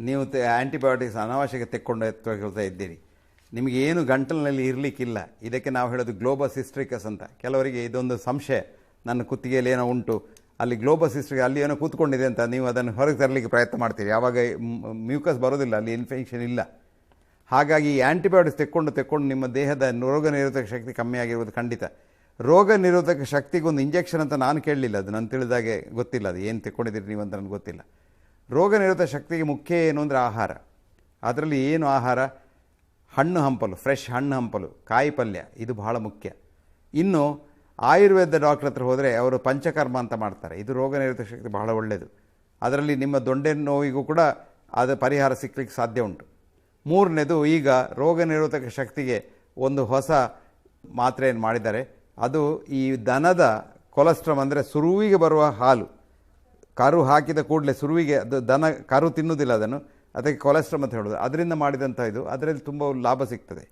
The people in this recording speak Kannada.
ನೀವು ಆ್ಯಂಟಿಬಯೋಟಿಕ್ಸ್ ಅನಾವಶ್ಯಕ ತೆಕ್ಕೊಂಡು ಹೇಳ್ತಾ ಇದ್ದೀರಿ. ನಿಮಗೆ ಏನು ಗಂಟಲಿನಲ್ಲಿ ಇರಲಿಕ್ಕಿಲ್ಲ. ಇದಕ್ಕೆ ನಾವು ಹೇಳೋದು ಗ್ಲೋಬಸ್ ಹಿಸ್ಟ್ರಿಕಸ್ ಅಂತ. ಕೆಲವರಿಗೆ ಇದೊಂದು ಸಂಶಯ. ನನ್ನ ಕುತ್ತಿಗೆಯಲ್ಲಿ ಏನೋ ಉಂಟು. ಅಲ್ಲಿ ಗ್ಲೋಬಸ್ ಹಿಸ್ಟ್ರಿಕ ಅಲ್ಲಿ ಏನೋ ಕೂತ್ಕೊಂಡಿದೆ ಅಂತ ನೀವು ಅದನ್ನು ಹೊರಗೆ ತರಲಿಕ್ಕೆ ಪ್ರಯತ್ನ ಮಾಡ್ತೀರಿ. ಯಾವಾಗ ಮ್ಯೂಕಸ್ ಬರೋದಿಲ್ಲ ಅಲ್ಲಿ ಇನ್ಫೆಕ್ಷನ್ ಇಲ್ಲ. ಹಾಗಾಗಿ ಆ್ಯಂಟಿಬಯೋಟಿಕ್ಸ್ ತೆಕ್ಕೊಂಡು ತೆಕ್ಕೊಂಡು ನಿಮ್ಮ ದೇಹದ ರೋಗ ನಿರೋಧಕ ಶಕ್ತಿ ಕಮ್ಮಿ ಆಗಿರುವುದು ಖಂಡಿತ. ರೋಗ ನಿರೋಧಕ ಶಕ್ತಿಗೊಂದು ಇಂಜೆಕ್ಷನ್ ಅಂತ ನಾನು ಕೇಳಲಿಲ್ಲ. ಅದು ನಾನು ತಿಳಿದಾಗೆ ಗೊತ್ತಿಲ್ಲ. ಅದು ಏನು ತೆಕ್ಕೊಂಡಿದ್ದೀರಿ ನೀವು ಅಂತ ನನಗೆ ಗೊತ್ತಿಲ್ಲ. ರೋಗ ನಿರೋಧ ಶಕ್ತಿಗೆ ಮುಖ್ಯ ಏನು ಅಂದರೆ ಆಹಾರ. ಅದರಲ್ಲಿ ಏನು ಆಹಾರ? ಹಣ್ಣು ಹಂಪಲು ಫ್ರೆಶ್ ಹಣ್ಣು ಹಂಪಲು, ಕಾಯಿ ಪಲ್ಯ, ಇದು ಬಹಳ ಮುಖ್ಯ. ಇನ್ನು ಆಯುರ್ವೇದ ಡಾಕ್ಟ್ರ್ ಹತ್ರ ಹೋದರೆ ಅವರು ಪಂಚಕರ್ಮ ಅಂತ ಮಾಡ್ತಾರೆ. ಇದು ರೋಗ ನಿರೋಧಕ ಶಕ್ತಿ ಬಹಳ ಒಳ್ಳೆಯದು ಅದರಲ್ಲಿ ನಿಮ್ಮ ದೊಂಡೆ ನೋವಿಗೂ ಕೂಡ ಅದು ಪರಿಹಾರ ಸಿಕ್ಕಲಿಕ್ಕೆ ಸಾಧ್ಯ ಉಂಟು. ಮೂರನೇದು ಈಗ ರೋಗ ನಿರೋಧಕ ಶಕ್ತಿಗೆ ಒಂದು ಹೊಸ ಮಾತ್ರೆಯನ್ನು ಮಾಡಿದ್ದಾರೆ. ಅದು ಈ ದನದ ಕೊಲೆಸ್ಟ್ರಾಮ್ ಅಂದರೆ ಸುರುವಿಗೆ ಬರುವ ಹಾಲು. ಕರು ಹಾಕಿದ ಕೂಡಲೇ ಸುರುವಿಗೆ ಅದು ದನ, ಕರು ತಿನ್ನುವುದಿಲ್ಲ ಅದನ್ನು. ಅದಕ್ಕೆ ಕೊಲೆಸ್ಟ್ರಾಲ್ ಅಂತ ಹೇಳೋದು. ಅದರಿಂದ ಮಾಡಿದಂಥ ಇದು. ಅದರಲ್ಲಿ ತುಂಬ ಲಾಭ ಸಿಗ್ತದೆ.